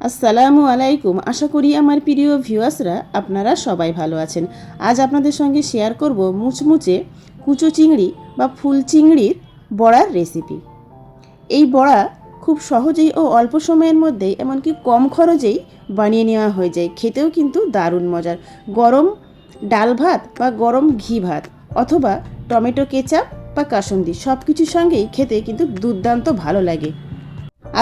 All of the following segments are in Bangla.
আসসালামু আলাইকুম। আশা করি আমার প্রিয় ভিউয়ার্সরা আপনারা সবাই ভালো আছেন। আজ আপনাদের সঙ্গে শেয়ার করব মুচমুচে কুচো চিংড়ি বা ফুল চিংড়ির বড়ার রেসিপি। এই বড়া খুব সহজেই ও অল্প সময়ের মধ্যেই এমনকি কম খরচেই বানিয়ে নেওয়া হয়ে যায়। খেতেও কিন্তু দারুণ মজার। গরম ডাল ভাত বা গরম ঘি ভাত অথবা টমেটো কেচাপ বা কাসুন্দি সব কিছুর সঙ্গেই খেতে কিন্তু দুর্দান্ত ভালো লাগে।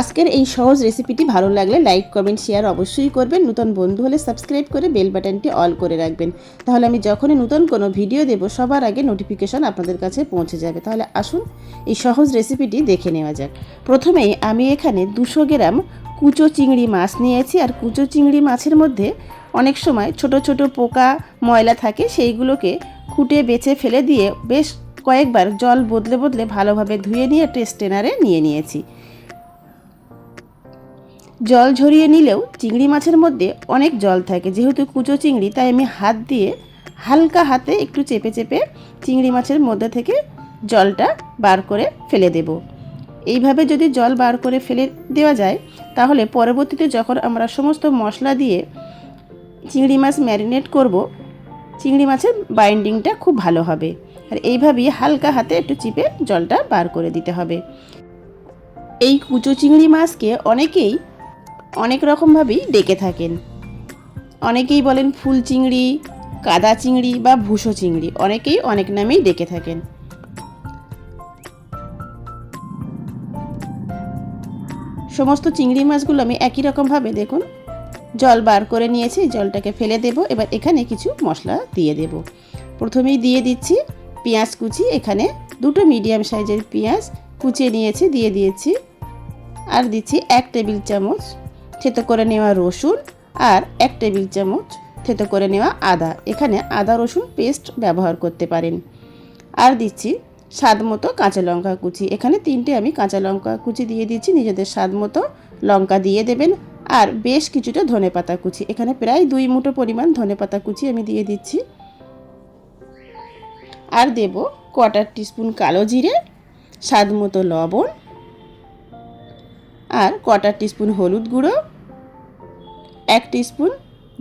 আজকের এই সহজ রেসিপিটি ভালো লাগলে লাইক কমেন্ট শেয়ার অবশ্যই করবেন। নতুন বন্ধু হলে সাবস্ক্রাইব করে বেল বাটনটি অল করে রাখবেন। তাহলে আমি যখনই নতুন কোনো ভিডিও দেব, সবার আগে নোটিফিকেশন আপনাদের কাছে পৌঁছে যাবে। তাহলে আসুন এই সহজ রেসিপিটি দেখে নেওয়া যাক। প্রথমেই আমি এখানে দুশো গ্রাম কুচো চিংড়ি মাছ নিয়েছি। আর কুচো চিংড়ি মাছের মধ্যে অনেক সময় ছোট ছোট পোকা, ময়লা থাকে, সেইগুলোকে খুঁটে বেছে ফেলে দিয়ে বেশ কয়েকবার জল বদলে বদলে ভালোভাবে ধুয়ে নিয়ে টেস্টেনারে নিয়ে নিয়েছি। জল ঝরিয়ে নিলেও চিংড়ি মাছের মধ্যে অনেক জল থাকে। যেহেতু কুচো চিংড়ি, তাই আমি হাত দিয়ে হালকা হাতে একটু চেপে চেপে চিংড়ি মাছের মধ্যে থেকে জলটা বার করে ফেলে দেব। এইভাবে যদি জল বার করে ফেলে দেওয়া যায়, তাহলে পরবর্তীতে যখন আমরা সমস্ত মশলা দিয়ে চিংড়ি মাছ ম্যারিনেট করব, চিংড়ি মাছের বাইন্ডিংটা খুব ভালো হবে। আর এইভাবেই হালকা হাতে একটু চিপে জলটা বার করে দিতে হবে। এই কুচো চিংড়ি মাছকে অনেকেই অনেক রকমভাবেই ডেকে থাকেন। অনেকেই বলেন ফুল চিংড়ি, কাদা চিংড়ি বা ভুসো চিংড়ি, অনেকেই অনেক নামেই ডেকে থাকেন। সমস্ত চিংড়ি মাছগুলো আমি একই রকমভাবে দেখুন, জল বার করে নিয়েছি, জলটাকে ফেলে দেব, এবার এখানে কিছু মশলা দিয়ে দেব। প্রথমেই দিয়ে দিচ্ছি পেঁয়াজ কুচি, এখানে দুটো মিডিয়াম সাইজের পেঁয়াজ কুচিয়ে নিয়েছি, দিয়ে দিয়েছি, আর দিচ্ছি এক টেবিল চামচ থেতো করে নেওয়া রসুন আর এক টেবিল চামচ থেতো করে নেওয়া আদা। এখানে আদা, রসুন পেস্ট ব্যবহার করতে পারেন। আর দিচ্ছি স্বাদ মতো কাঁচা লঙ্কা কুচি। এখানে তিনটে আমি কাঁচা লঙ্কা কুচি দিয়ে দিচ্ছি। নিজেদের স্বাদ মতো লঙ্কা দিয়ে দেবেন। আর বেশ কিছুটা ধনে পাতা কুচি। এখানে প্রায় দুই মুঠো পরিমাণ ধনে পাতা কুচি আমি দিয়ে দিচ্ছি। আর দেব কোয়াটার টিস্পুন কালো জিরে, স্বাদ মতো লবণ আর কোয়াটার টিস্পুন হলুদ গুঁড়ো, এক টিস্পুন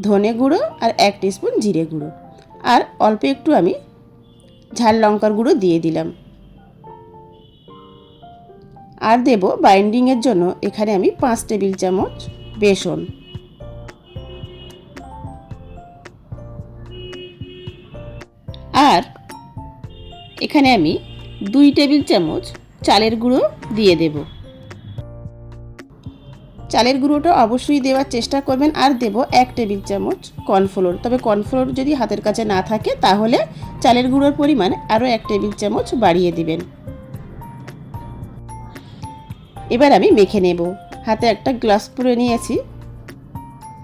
ধনে গুঁড়ো আর এক টিস্পুন জিরে গুঁড়ো। আর অল্প একটু আমি ঝাল লঙ্কার গুঁড়ো দিয়ে দিলাম। আর দেব বাইন্ডিংয়ের জন্য এখানে আমি পাঁচ টেবিল চামচ বেসন। আর এখানে আমি দুই টেবিল চামচ চালের গুঁড়ো দিয়ে দেবো। চালের গুঁড়োটা অবশ্যই দেওয়ার চেষ্টা করবেন আর দেব এক টেবিল চামচ কর্নফ্লোর। তবে কর্নফ্লোর যদি হাতের কাছে না থাকে, তাহলে চালের গুঁড়োর পরিমাণ আরও এক টেবিল চামচ বাড়িয়ে দিবেন। এবার আমি মেখে নেব। হাতে একটা গ্লাস পুরে নিয়েছি।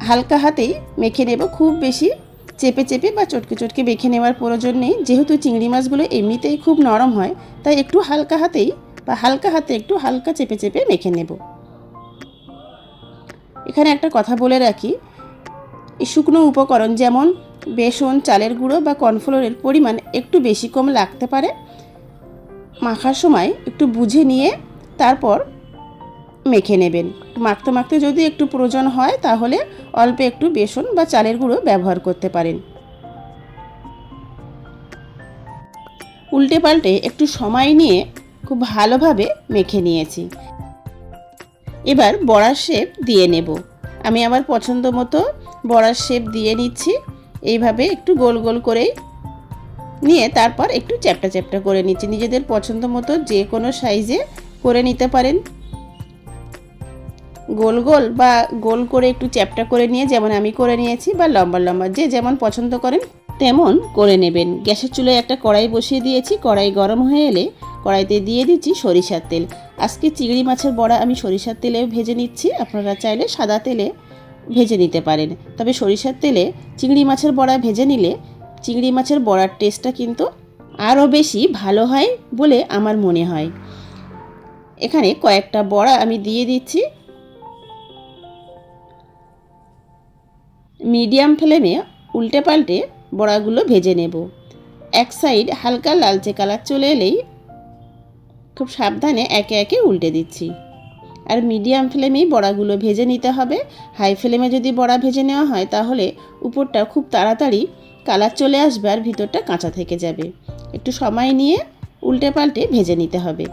হালকা হাতেই মেখে নেব। খুব বেশি চেপে চেপে বা চটকে চটকে মেখে নেওয়ার প্রয়োজন নেই। যেহেতু চিংড়ি মাছগুলো এমনিতেই খুব নরম হয়, তাই একটু হালকা হাতেই বা হালকা হাতে একটু হালকা চেপে চেপে মেখে নেব। এখানে একটা কথা বলে রাখি। শুকনো উপকরণ যেমন বেসন, চালের গুঁড়ো বা কর্নফ্লোরের পরিমাণ একটু বেশি কম লাগতে পারে। মাখার সময় একটু বুঝে নিয়ে তারপর মেখে নেবেন। মাখতে মাখতে যদি একটু প্রয়োজন হয় তাহলে অল্প একটু বেসন বা চালের গুঁড়ো ব্যবহার করতে পারেন। উল্টে পাল্টে একটু সময় নিয়ে খুব ভালোভাবে মেখে নিয়েছি। এবার বড়ার শেপ দিয়ে নেব। আমি আমার পছন্দ মতো বড়ার শেপ দিয়ে নিচ্ছি। এইভাবে একটু গোল গোল করেই নিয়ে তারপর একটু চ্যাপটা চ্যাপটা করে নিচ্ছি। নিজেদের পছন্দ মতো যে কোনো সাইজে করে নিতে পারেন। গোল গোল বা গোল করে একটু চ্যাপটা করে নিয়ে যেমন আমি করে নিয়েছি বা লম্বা লম্বা যে যেমন পছন্দ করেন তেমন করে নেবেন। গ্যাসের চুলায় একটা কড়াই বসিয়ে দিয়েছি। কড়াই গরম হয়ে এলে কড়াইতে দিয়ে দিচ্ছি সরিষার তেল। আজকে চিংড়ি মাছের বড়া আমি সরিষার তেলে ভেজে নিচ্ছি। আপনারা চাইলে সাদা তেলে ভেজে নিতে পারেন। তবে সরিষার তেলে চিংড়ি মাছের বড়া ভেজে নিলে চিংড়ি মাছের বড়ার টেস্টটা কিন্তু আরও বেশি ভালো হয় বলে আমার মনে হয়। এখানে কয়েকটা বড়া আমি দিয়ে দিচ্ছি। মিডিয়াম ফ্লেমে উল্টে পাল্টে বড়াগুলো ভেজে নেব। এক সাইড হালকা লালচে কালার চলে এলেই খুব সাবধানে একে একে উল্টে দিচ্ছি। আর মিডিয়াম ফ্লেমেই বড়াগুলো ভেজে নিতে হবে। হাই ফ্লেমে যদি বড়া ভেজে নেওয়া হয়, তাহলে উপরটা খুব তাড়াতাড়ি কালার চলে আসবে আর ভিতরটা কাঁচা থেকে যাবে। একটু সময় নিয়ে উল্টে পাল্টে ভেজে নিতে হবে।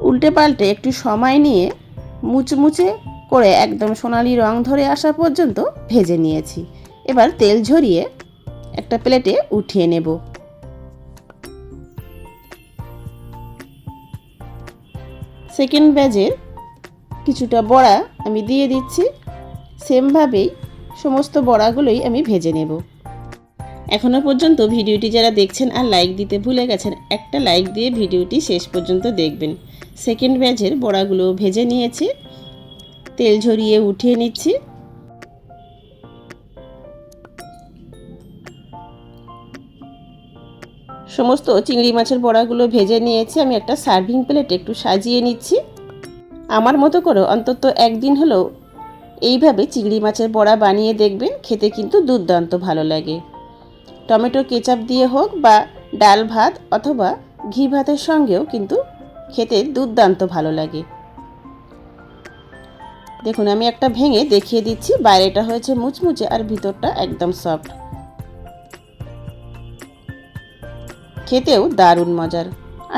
উল্টে পাল্টে একটু সময় নিয়ে মুচমুচে করে একদম সোনালি রং ধরে আসা পর্যন্ত ভেজে নিয়েছি। এবার তেল ঝরিয়ে একটা প্লেটে উঠিয়ে নেব। সেকেন্ড ব্যাজের কিছুটা বড়া আমি দিয়ে দিচ্ছি। সেমভাবেই সমস্ত বড়াগুলোই আমি ভেজে নেব। এখনও পর্যন্ত ভিডিওটি যারা দেখছেন আর লাইক দিতে ভুলে গেছেন, একটা লাইক দিয়ে ভিডিওটি শেষ পর্যন্ত দেখবেন। সেকেন্ড ব্যাজের বড়াগুলো ভেজে নিয়েছি, তেল ঝরিয়ে উঠিয়ে নিচ্ছি। সমস্ত চিংড়ি মাছের বড়াগুলো ভেজে নিয়েছি। আমি একটা সার্ভিং প্লেট একটু সাজিয়ে নিচ্ছি। আমার মতো করে অন্তত একদিন হলেও এইভাবে চিংড়ি মাছের বড়া বানিয়ে দেখবেন, খেতে কিন্তু দুর্দান্ত ভালো লাগে। টমেটো কেচাপ দিয়ে হোক বা ডাল ভাত অথবা ঘি ভাতের সঙ্গেও কিন্তু খেতে দুর্দান্ত ভালো লাগে। দেখুন, আমি একটা ভেঙে দেখিয়ে দিচ্ছি। বাইরেটা হয়েছে মুচমুচে আর ভিতরটা একদম সফট। খেতেও দারুণ মজার।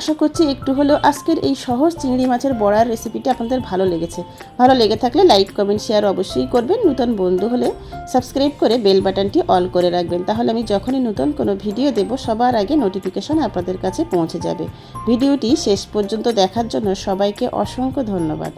আশা করছি একটু হলেও আজকের এই সহজ চিংড়ি মাছের বড়ার রেসিপিটি আপনাদের ভালো লেগেছে। ভালো লেগে থাকলে লাইক কমেন্ট শেয়ার অবশ্যই করবেন। নতুন বন্ধু হলে সাবস্ক্রাইব করে বেল বাটনটি অল করে রাখবেন। তাহলে আমি যখনই নতুন কোনো ভিডিও দেব, সবার আগে নোটিফিকেশন আপনাদের কাছে পৌঁছে যাবে। ভিডিওটি শেষ পর্যন্ত দেখার জন্য সবাইকে অসংখ্য ধন্যবাদ।